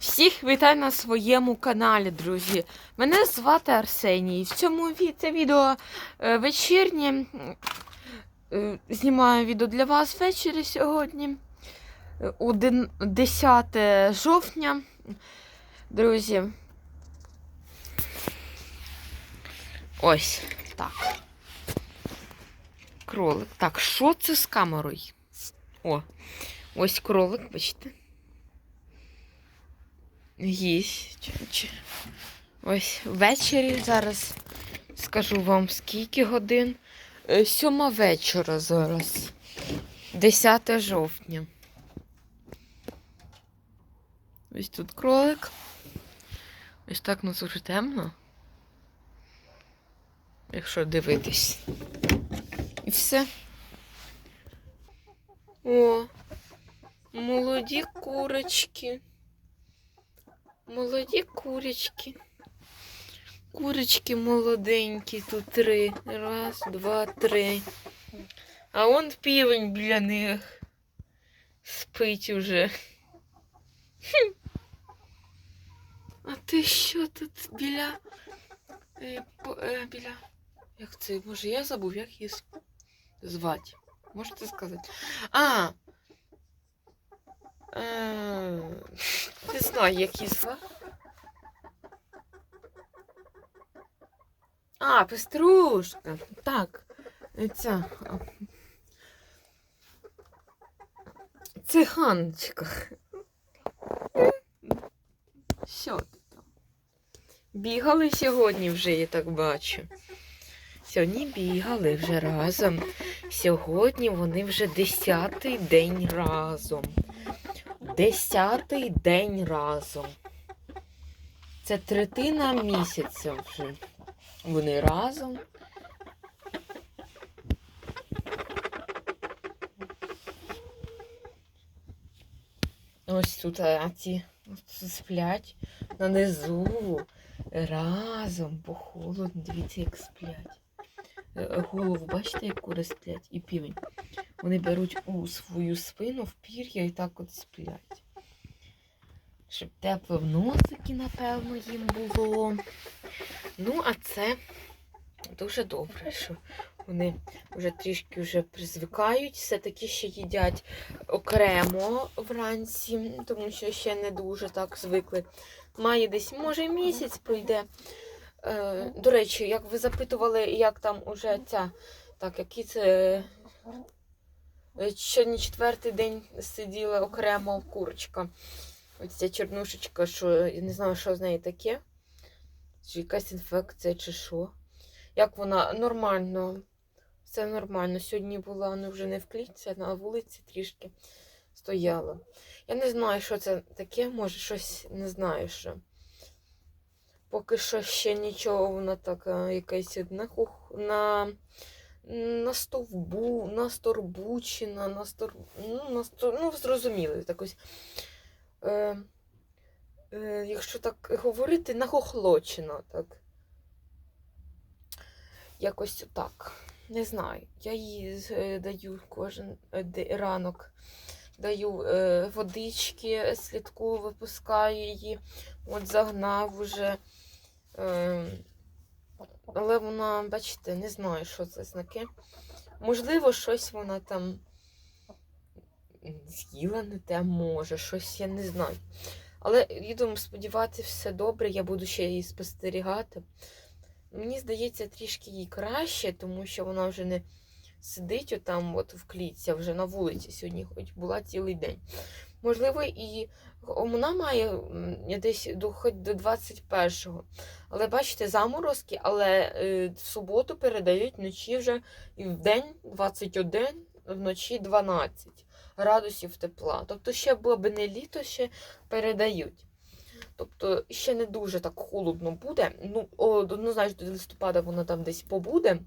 Всіх вітаю на своєму каналі, друзі. Мене звати Арсеній. В цьому це відео е, вечірнє. Е, Знімаю відео для вас ввечері сьогодні. Е, 10 жовтня. Друзі. Ось так. Кролик. Так, що це з камерою? О, ось кролик, бачите. Їсть. Ось ввечері зараз скажу вам скільки годин. Е, Сьома вечора зараз. 10 жовтня. Ось тут кролик. Ось так нас уже темно. Якщо дивитись. І все. О, молоді курочки. Молоді курочки. Курочки молоденькі, тут три. Раз, два, три. А он півень біля них. Спить уже. А ти що тут біля. Е, е, біля. Як це? Може, я забув, як її звати. Можете сказати? А! Не знаю, як її. А, пеструшка. Так. Ця. Циганочка. Що ти там? Бігали сьогодні вже, я так бачу. Сьогодні бігали вже разом. Сьогодні вони вже десятий день разом. Десятий день разом. Це третина місяця вже. Вони разом. Ось тут а ці тут сплять на низу. Разом, бо холодно. Дивіться, як сплять. Е, Голову, бачите, як кури сплять і півень. Вони беруть у свою спину в пір'я і так от сплять. Щоб тепло в носики, напевно, їм було. Ну, а це дуже добре, що вони вже трішки вже призвикають, все-таки ще їдять окремо вранці, тому що ще не дуже так звикли. Має десь, може, місяць пройде. Е, до речі, як ви запитували, як там уже ця, так, який це сьогодні четвертий день сиділа окремо курочка. Ось ця чорнушечка, що я не знаю, що з нею таке. Чи якась інфекція, чи що. Як вона нормально, все нормально. Сьогодні була вона вже не в клітці, а на вулиці трішки стояла. Я не знаю, що це таке, може щось не знаю що. Поки що ще нічого, вона така якась на, на, на стовбу, насторбучена, настор, ну, настор, ну, зрозуміли, так ось. Е, е, якщо так говорити, нахохлочена, так. Якось так. Не знаю. Я їй е, даю кожен е, ранок, даю е, водички, слідку випускаю її, от загнав уже. Е, але вона, бачите, не знаю, що це знаки. Можливо, щось вона там з'їла не те, може, щось я не знаю. Але їдемо сподіватися, все добре, я буду ще її спостерігати. Мені здається, трішки їй краще, тому що вона вже не сидить отам от в клітці, а вже на вулиці сьогодні хоч була цілий день. Можливо, і вона має десь до, хоч до 21-го. Але бачите, заморозки, але е, в суботу передають вночі вже і в день 21, вночі 12 градусів тепла. Тобто ще було б не літо, ще передають. Тобто ще не дуже так холодно буде. Ну, однозначно до листопада вона там десь побуде,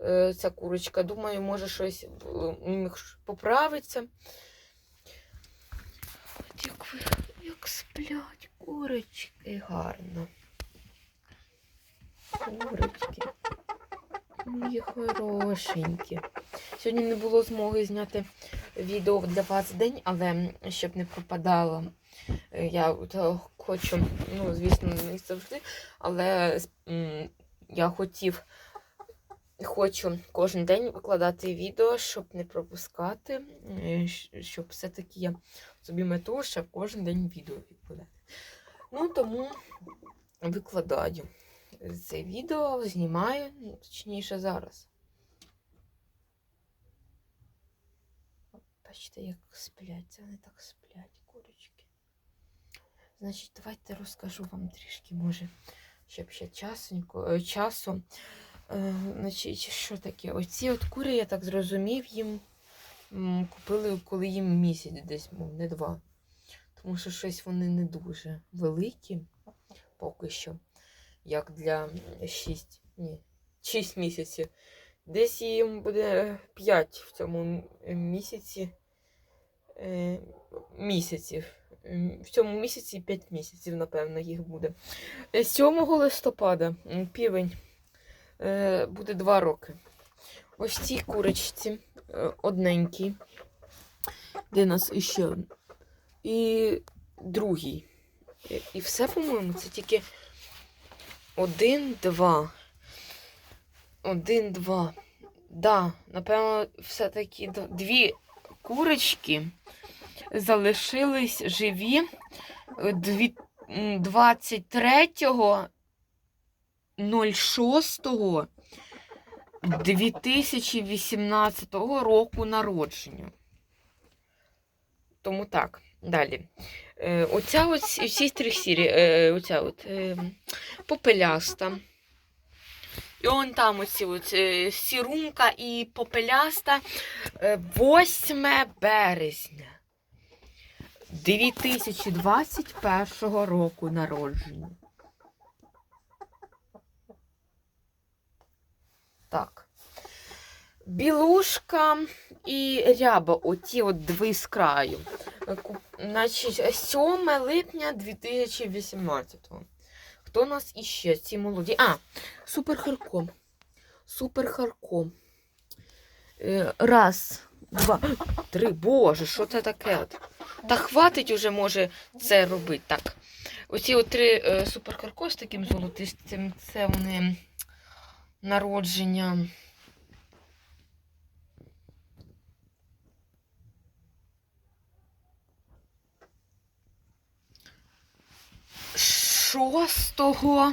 е, ця курочка. Думаю, може щось е, поправиться. Як, як сплять курочки гарно. Курочки. Мої хорошенькі. Сьогодні не було змоги зняти відео для вас день, але щоб не пропадало Е, Я хочу, ну, звісно, не завжди, але я хотів, хочу кожен день викладати відео, щоб не пропускати, е, щоб все-таки я собі мету, щоб кожен день відео викладати. Ну, тому викладаю це відео, знімаю, ну, точніше зараз. Бачите, як сплять, вони так сплять, курочки. Значить, давайте розкажу вам трішки, може, щоб ще е, часу. Е, значить, що таке? Оці от кури, я так зрозумів, їм купили, коли їм місяць десь, мов, не два. Тому що щось вони не дуже великі поки що. Як для 6, ні, 6 місяців. Десь їм буде 5 в цьому місяці. Е, місяців. В цьому місяці 5 місяців, напевно, їх буде. Е, 7 листопада півень е, буде 2 роки. Ось цій курочці е, одненькій. Де нас іще. І другий. І- все, по-моєму, це тільки один, два. Один, два. Да, напевно, все-таки дві курочки залишились живі е, дві- м, 23.06 2018 року народження. Тому так, далі. Е, оця от всі три сірі, е, оця от е, попеляста. І он там оці от е, сірунка і попеляста. Е, 8 березня 2021 року народження. Так. Білушка і ряба, оті от дві з краю. Значить, 7 липня 2018-го. Хто у нас іще? Ці молоді. А, супер Харко. Супер Харко. Е, Раз, два, три. Боже, що це таке? От? Та хватить уже, може, це робити. Так. Оці от три е, супер з таким золотистим, це вони народження. Шостого.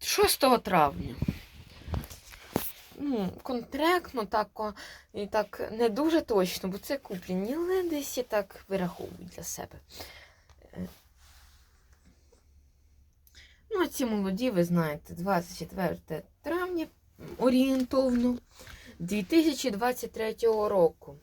Шостого травня. Ну, контрактно так, і так не дуже точно, бо це куплені, але десь я так вираховую для себе. Ну, ці молоді, ви знаєте, 24 травня орієнтовно 2023 року.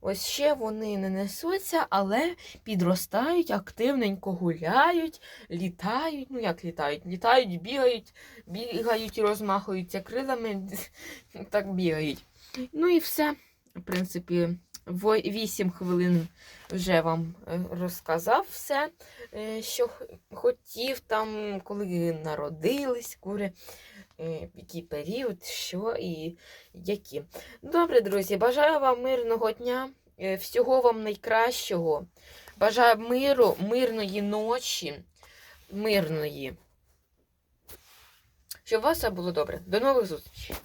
Ось ще вони не несуться, але підростають, активненько гуляють, літають. Ну як літають? Літають, бігають, бігають і розмахуються крилами, так бігають. Ну і все. В принципі, 8 хвилин вже вам е, розказав все, е, що хотів там, коли народились кури, е, який період, що і які. Добре, друзі, бажаю вам мирного дня, всього вам найкращого. Бажаю миру, мирної ночі, мирної. Щоб у вас все було добре. До нових зустрічей!